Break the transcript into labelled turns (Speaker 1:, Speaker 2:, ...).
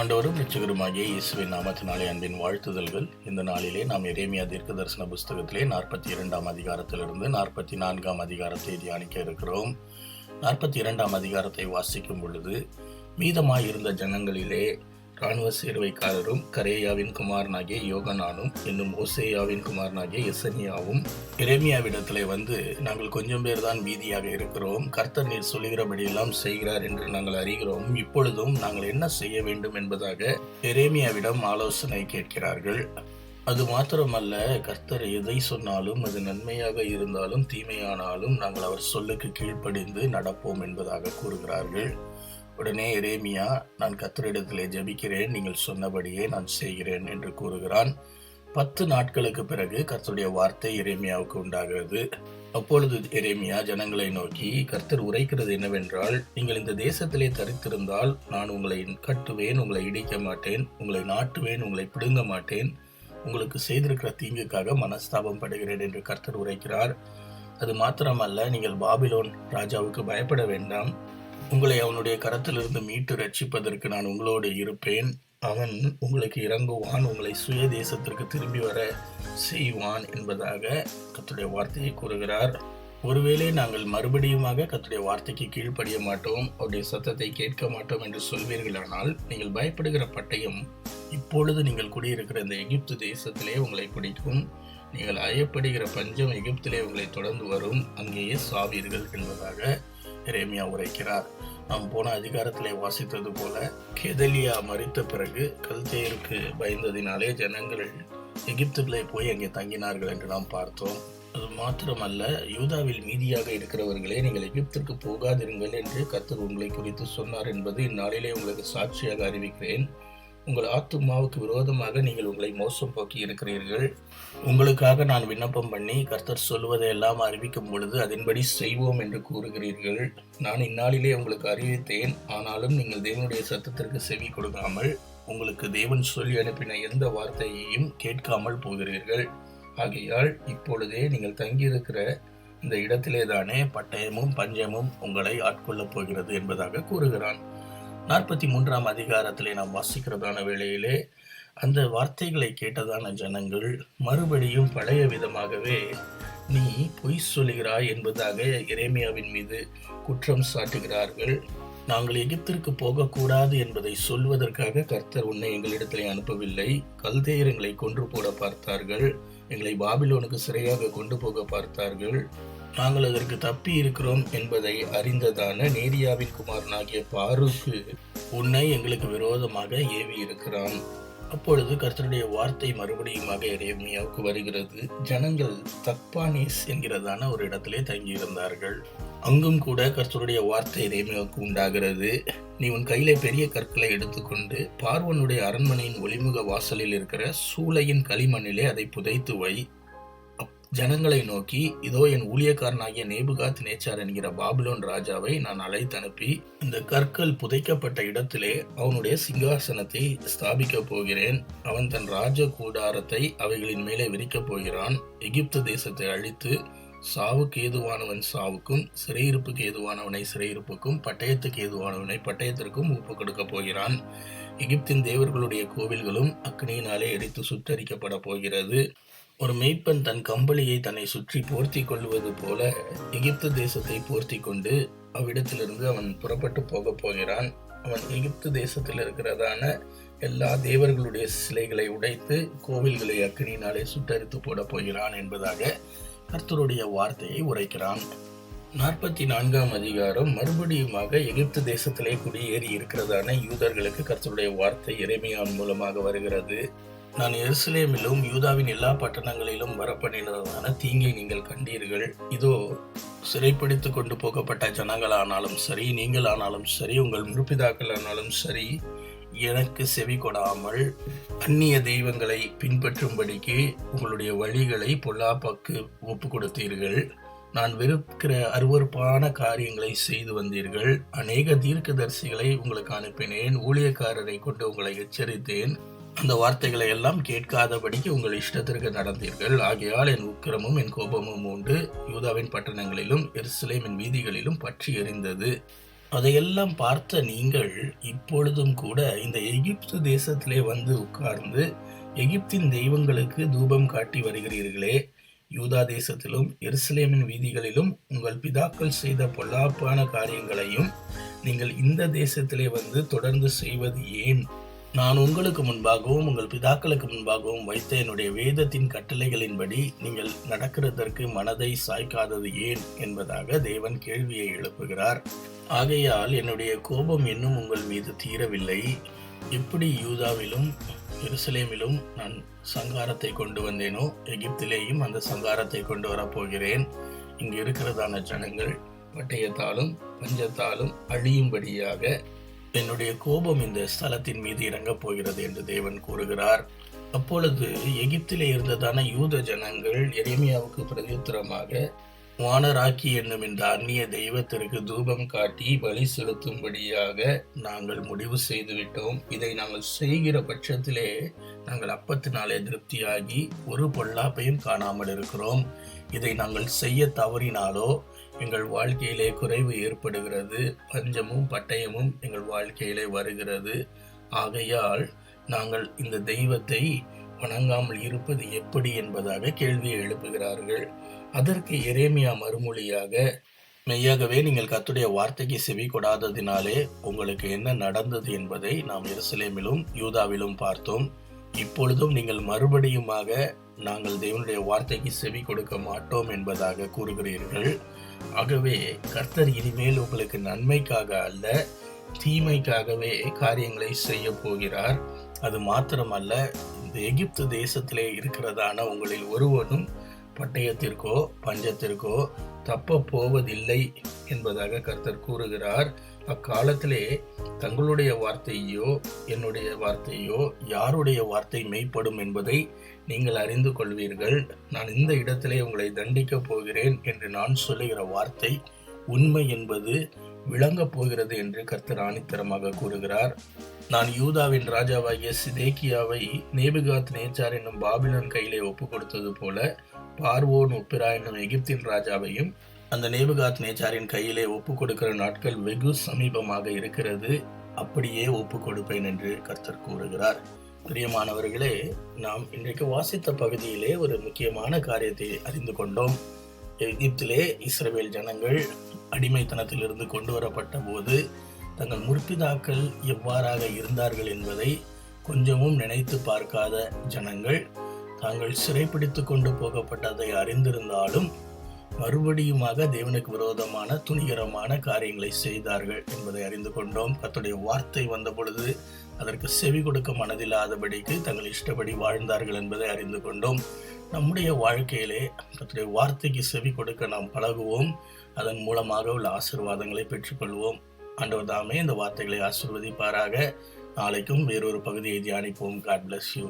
Speaker 1: ஆண்டவரும் ரட்சகருமாகிய இயேசுவின் நாமத்தினாலே அன்பின் வாழ்த்துதல்கள் இந்த நாளிலே நாம் இறைமையா தீர்க்க தரிசன புஸ்தகத்திலே நாற்பத்தி இரண்டாம் அதிகாரத்திலிருந்து நாற்பத்தி நான்காம் அதிகாரத்தை தியானிக்க இருக்கிறோம் நாற்பத்தி இரண்டாம் அதிகாரத்தை வாசிக்கும் பொழுது மீதமாயிருந்த ஜனங்களிலே ராணுவ சேர்வைக்காரரும் கரேயாவின் குமாரனாகிய யோகனானும் என்னும் ஓசேயாவின் குமாரனாகிய எசனியாவும் இரேமியாவிடத்தில் வந்து நாங்கள் கொஞ்சம் பேர் தான் மீதியாக இருக்கிறோம் கர்த்தர் நீர் சொல்லுகிறபடியெல்லாம் செய்கிறார் என்று நாங்கள் அறிகிறோம் இப்பொழுதும் நாங்கள் என்ன செய்ய வேண்டும் என்பதாக எரேமியாவிடம் ஆலோசனை கேட்கிறார்கள் அது மாத்திரமல்ல கர்த்தர் எதை சொன்னாலும் அது நன்மையாக இருந்தாலும் தீமையானாலும் நாங்கள் அவர் சொல்லுக்கு கீழ்ப்படிந்து நடப்போம் என்பதாக கூறுகிறார்கள் உடனே எரேமியா நான் கத்தரிடத்திலே ஜபிக்கிறேன் நீங்கள் சொன்னபடியே நான் செய்கிறேன் என்று கூறுகிறான் பத்து நாட்களுக்கு பிறகு கர்த்தருடைய வார்த்தை எரேமியாவுக்கு உண்டாகிறது அப்பொழுது எரேமியா ஜனங்களை நோக்கி கர்த்தர் உரைக்கிறது என்னவென்றால் நீங்கள் இந்த தேசத்திலே தரித்திருந்தால் நான் உங்களை கட்டுவேன் உங்களை இடிக்க மாட்டேன் உங்களை நாட்டுவேன் உங்களை பிடுங்க மாட்டேன் உங்களுக்கு செய்திருக்கிற தீங்குக்காக மனஸ்தாபம் படுகிறேன் என்று கர்த்தர் உரைக்கிறார் அது மாத்திரமல்ல நீங்கள் பாபிலோன் ராஜாவுக்கு பயப்பட வேண்டாம் உங்களை அவனுடைய கரத்திலிருந்து மீட்டு ரட்சிப்பதற்கு நான் உங்களோடு இருப்பேன் அவன் உங்களுக்கு இறங்குவான் உங்களை சுய தேசத்திற்கு திரும்பி வர செய்வான் என்பதாக கத்துடைய வார்த்தையை கூறுகிறார் ஒருவேளை நாங்கள் மறுபடியுமாக கத்துடைய வார்த்தைக்கு கீழ்ப்படிய மாட்டோம் அவருடைய சத்தத்தை கேட்க மாட்டோம் என்று சொல்வீர்களானால் நீங்கள் பயப்படுகிற பட்டயம் இப்பொழுது நீங்கள் குடியிருக்கிற இந்த எகிப்து தேசத்திலே உங்களை பிடிக்கும் நீங்கள் அயப்படுகிற பஞ்சம் எகிப்திலே உங்களை தொடர்ந்து வரும் அங்கேயே சாவீர்கள் என்பதாக எரேமியா உரைக்கிறார் நாம் போன அதிகாரத்திலே வாசித்தது போல கெதலியா மறித்த பிறகு கல்தேருக்கு பயந்ததினாலே ஜனங்கள் எகிப்திலே போய் அங்கே தங்கினார்கள் என்று நாம் பார்த்தோம் அது மாத்திரமல்ல யூதாவில் மீதியாக இருக்கிறவர்களே நீங்கள் எகிப்திற்கு போகாதிருங்கள் என்று கர்த்தர் உங்களை குறித்து சொன்னார் என்பது இந்நாளிலே உங்களுக்கு சாட்சியாக அறிவிக்கிறேன் உங்கள் ஆத்துமாவுக்கு விரோதமாக நீங்கள் உங்களை மோசம் போக்கி இருக்கிறீர்கள் உங்களுக்காக நான் விண்ணப்பம் பண்ணி கர்த்தர் சொல்வதை எல்லாம் அறிவிக்கும் பொழுது அதன்படி செய்வோம் என்று கூறுகிறீர்கள் நான் இந்நாளிலே உங்களுக்கு அறிவித்தேன் ஆனாலும் நீங்கள் தேவனுடைய சத்தத்திற்கு செவி கொடுக்காமல் உங்களுக்கு தேவன் சொல்லி அனுப்பின எந்த வார்த்தையையும் கேட்காமல் போகிறீர்கள் ஆகையால் இப்பொழுதே நீங்கள் தங்கியிருக்கிற இந்த இடத்திலே தானே பட்டயமும் பஞ்சமும் உங்களை ஆட்கொள்ளப் போகிறது என்பதாக கூறுகிறான் நாற்பத்தி மூன்றாம் அதிகாரத்தில் நாம் வாசிக்கிறதான வேளையிலே அந்த வார்த்தைகளை கேட்டதான ஜனங்கள் மறுபடியும் பழைய விதமாகவே நீ பொய் சொல்கிறாய் என்பதாக இறைமியாவின் மீது குற்றம் சாட்டுகிறார்கள் நாங்கள் எகிப்திற்கு போகக்கூடாது என்பதை சொல்வதற்காக கர்த்தர் உன்னை எங்களிடத்திலே அனுப்பவில்லை கல்தேயரங்களை கொன்று போட பார்த்தார்கள் எங்களை பாபிலோனுக்கு சிறையாக கொண்டு போக பார்த்தார்கள் நாங்கள் அதற்கு தப்பி இருக்கிறோம் என்பதை அறிந்ததான நேரியாவின் குமாரனாகிய பாருக்கு உன்னை எங்களுக்கு விரோதமாக ஏவி இருக்கிறான் அப்பொழுது கர்த்தருடைய வார்த்தை மறுபடியுமாக எரேமியாவுக்கு வருகிறது ஜனங்கள் தக்பானிஸ் என்கிறதான ஒரு இடத்திலே தங்கியிருந்தார்கள் அங்கும் கூட கர்த்தருடைய வார்த்தை எரேமியாவுக்கு உண்டாகிறது நீ உன் கையில பெரிய கற்களை எடுத்துக்கொண்டு பார்வனுடைய அரண்மனையின் ஒளிமுக வாசலில் இருக்கிற சூளையின் களிமண்ணிலே அதை புதைத்து வை ஜனங்களை நோக்கி இதோ என் ஊழியக்காரனாகிய நேபுகாத் நேச்சார் என்கிற பாபிலோன் ராஜாவை நான் அழைத்து அனுப்பி இந்த கற்கள் புதைக்கப்பட்ட இடத்திலே அவனுடைய சிங்காசனத்தை ஸ்தாபிக்க போகிறேன் அவன் தன் ராஜ கூடாரத்தை அவைகளின் மேலே விரிக்கப் போகிறான் எகிப்து தேசத்தை அழித்து சாவுக்கு ஏதுவானவன் சாவுக்கும் சிறையிருப்புக்கு ஏதுவானவனை சிறையிருப்புக்கும் பட்டயத்துக்கு ஏதுவானவனை பட்டயத்திற்கும் ஒப்பு கொடுக்க போகிறான் எகிப்தின் தேவர்களுடைய கோவில்களும் அக்னியினாலே எரித்து சுட்டரிக்கப்பட போகிறது ஒரு மெய்ப்பன் தன் கம்பளியை தன்னை சுற்றி போர்த்தி கொள்வது போல எகிப்து தேசத்தை போர்த்தி கொண்டு அவ்விடத்திலிருந்து அவன் புறப்பட்டு போக போகிறான் அவன் எகிப்து தேசத்தில் இருக்கிறதான எல்லா தேவர்களுடைய சிலைகளை உடைத்து கோவில்களை அக்னியினாலே சுட்டரித்து போட போகிறான் என்பதாக கர்த்தருடைய வார்த்தையை உரைக்கிறான் நாற்பத்தி நான்காம் அதிகாரம் மறுபடியுமாக எகிப்து தேசத்திலே குடியேறி இருக்கிறதான யூதர்களுக்கு கர்த்தருடைய வார்த்தை இறைமையான் மூலமாக வருகிறது நான் எருசலேமிலும் யூதாவின் எல்லா பட்டணங்களிலும் வரப்பண்ணினதான தீங்கை நீங்கள் கண்டீர்கள் இதோ சிறைப்படுத்தி கொண்டு போகப்பட்ட ஜனங்கள் ஆனாலும் சரி நீங்கள் ஆனாலும் சரி உங்கள் முற்பிதாக்கள் ஆனாலும் சரி எனக்கு செவி கொடாமல் அந்நிய தெய்வங்களை பின்பற்றும்படிக்கு உங்களுடைய வழிகளை பொல்லாப்பாக்கு ஒப்பு கொடுத்தீர்கள் நான் வெறுக்கிற அருவறுப்பான காரியங்களை செய்து வந்தீர்கள் அநேக தீர்க்கதரிசிகளை உங்களுக்கு அனுப்பினேன் ஊழியக்காரரை கொண்டு உங்களை எச்சரித்தேன் அந்த வார்த்தைகளை எல்லாம் கேட்காதபடிக்கு உங்கள் இஷ்டத்திற்கு நடந்தீர்கள் ஆகையால் என் உக்கிரமும் என் கோபமும் உண்டு யூதாவின் பட்டணங்களிலும் எருசலேமின் வீதிகளிலும் பற்றி எறிந்தது அதையெல்லாம் பார்த்த நீங்கள் இப்பொழுதும் கூட இந்த எகிப்து தேசத்திலே வந்து உட்கார்ந்து எகிப்தின் தெய்வங்களுக்கு தூபம் காட்டி வருகிறீர்களே யூதா தேசத்திலும் எருசலேமின் வீதிகளிலும் உங்கள் பிதாக்கள் செய்த பொல்லாப்பான காரியங்களையும் நீங்கள் இந்த தேசத்திலே வந்து தொடர்ந்து செய்வது ஏன் நான் உங்களுக்கு முன்பாகவும் உங்கள் பிதாக்களுக்கு முன்பாகவும் வைத்த என்னுடைய வேதத்தின் கட்டளைகளின்படி நீங்கள் நடக்கிறதற்கு மனதை சாய்க்காதது ஏன் என்பதாக தேவன் கேள்வியை எழுப்புகிறார் ஆகையால் என்னுடைய கோபம் இன்னும் உங்கள் மீது தீரவில்லை எப்படி யூதாவிலும் எருசலேமிலும் நான் சங்காரத்தை கொண்டு வந்தேனோ எகிப்திலேயும் அந்த சங்காரத்தை கொண்டு வரப்போகிறேன் இங்கு இருக்கிறதான ஜனங்கள் பட்டயத்தாலும் பஞ்சத்தாலும் அழியும்படியாக என்னுடைய கோபம் இந்த ஸ்தலத்தின் மீது இறங்கப் போகிறது என்று தேவன் கூறுகிறார் அப்பொழுது எகிப்திலே இருந்ததான யூத ஜனங்கள் எளிமையாவுக்கு பிரதித்திரமாக வானராக்கி என்னும் இந்த அந்நிய தெய்வத்திற்கு தூபம் காட்டி பலி செலுத்தும்படியாக நாங்கள் முடிவு செய்துவிட்டோம் இதை நாங்கள் செய்கிற பட்சத்திலே நாங்கள் நாளே திருப்தியாகி ஒரு பொல்லாப்பையும் காணாமல் இருக்கிறோம் இதை நாங்கள் செய்ய தவறினாலோ எங்கள் வாழ்க்கையிலே குறைவு ஏற்படுகிறது பஞ்சமும் பட்டயமும் எங்கள் வாழ்க்கையிலே வருகிறது ஆகையால் நாங்கள் இந்த தெய்வத்தை வணங்காமல் இருப்பது எப்படி என்பதாக கேள்வியை எழுப்புகிறார்கள் அதற்கு எரேமியா மறுமொழியாக மெய்யாகவே நீங்கள் கத்துடைய வார்த்தைக்கு செவி கொடாததினாலே உங்களுக்கு என்ன நடந்தது என்பதை நாம் இருசிலேமிலும் யூதாவிலும் பார்த்தோம் இப்பொழுதும் நீங்கள் மறுபடியுமாக நாங்கள் தேவனுடைய வார்த்தைக்கு செவி கொடுக்க மாட்டோம் என்பதாக கூறுகிறீர்கள் ஆகவே கர்த்தர் இனிமேல் உங்களுக்கு நன்மைக்காக அல்ல தீமைக்காகவே காரியங்களை செய்ய போகிறார் அது மாத்திரமல்ல இந்த எகிப்து தேசத்திலே இருக்கிறதான உங்களில் ஒருவனும் பட்டயத்திற்கோ பஞ்சத்திற்கோ தப்ப போவதில்லை என்பதாக கர்த்தர் கூறுகிறார் அக்காலத்திலே தங்களுடைய வார்த்தையோ என்னுடைய வார்த்தையோ யாருடைய வார்த்தை மெய்ப்படும் என்பதை நீங்கள் அறிந்து கொள்வீர்கள் நான் இந்த இடத்திலே உங்களை தண்டிக்கப் போகிறேன் என்று நான் சொல்லுகிற வார்த்தை உண்மை என்பது விளங்கப் போகிறது என்று கர்த்தர் ஆணித்தரமாக கூறுகிறார் நான் யூதாவின் ராஜாவாகிய சிதேக்கியாவை நேபுகாத் நேச்சார் என்னும் பாபிலன் கையிலே ஒப்பு கொடுத்தது போல பார்வோன் ஒப்பிரா என்னும் எகிப்தின் ராஜாவையும் அந்த நேபுகாத் நேச்சாரின் கையிலே ஒப்பு கொடுக்கிற நாட்கள் வெகு சமீபமாக இருக்கிறது அப்படியே ஒப்பு கொடுப்பேன் என்று கர்த்தர் கூறுகிறார்
Speaker 2: பிரியமானவர்களே நாம் இன்றைக்கு வாசித்த பகுதியிலே ஒரு முக்கியமான காரியத்தை அறிந்து கொண்டோம் எகிப்திலே இஸ்ரேல் ஜனங்கள் அடிமைத்தனத்திலிருந்து கொண்டு வரப்பட்ட போது தங்கள் முற்பிதாக்கள் எவ்வாறாக இருந்தார்கள் என்பதை கொஞ்சமும் நினைத்து பார்க்காத ஜனங்கள் தாங்கள் சிறைப்பிடித்து கொண்டு போகப்பட்டதை அறிந்திருந்தாலும் மறுபடியுமாக தேவனுக்கு விரோதமான துணிகரமான காரியங்களை செய்தார்கள் என்பதை அறிந்து கொண்டோம் கத்துடைய வார்த்தை வந்த பொழுது அதற்கு செவி கொடுக்க மனதில்லாதபடிக்கு தங்கள் இஷ்டப்படி வாழ்ந்தார்கள் என்பதை அறிந்து கொண்டோம் நம்முடைய வாழ்க்கையிலே கத்துடைய வார்த்தைக்கு செவி கொடுக்க நாம் பழகுவோம் அதன் மூலமாக உள்ள ஆசிர்வாதங்களை பெற்றுக்கொள்வோம் ஆண்டவர் தாமே இந்த வார்த்தைகளை ஆசிர்வதிப்பாராக நாளைக்கும் வேறொரு பகுதியை தியானிப்போம் காட் பிளஸ் யூ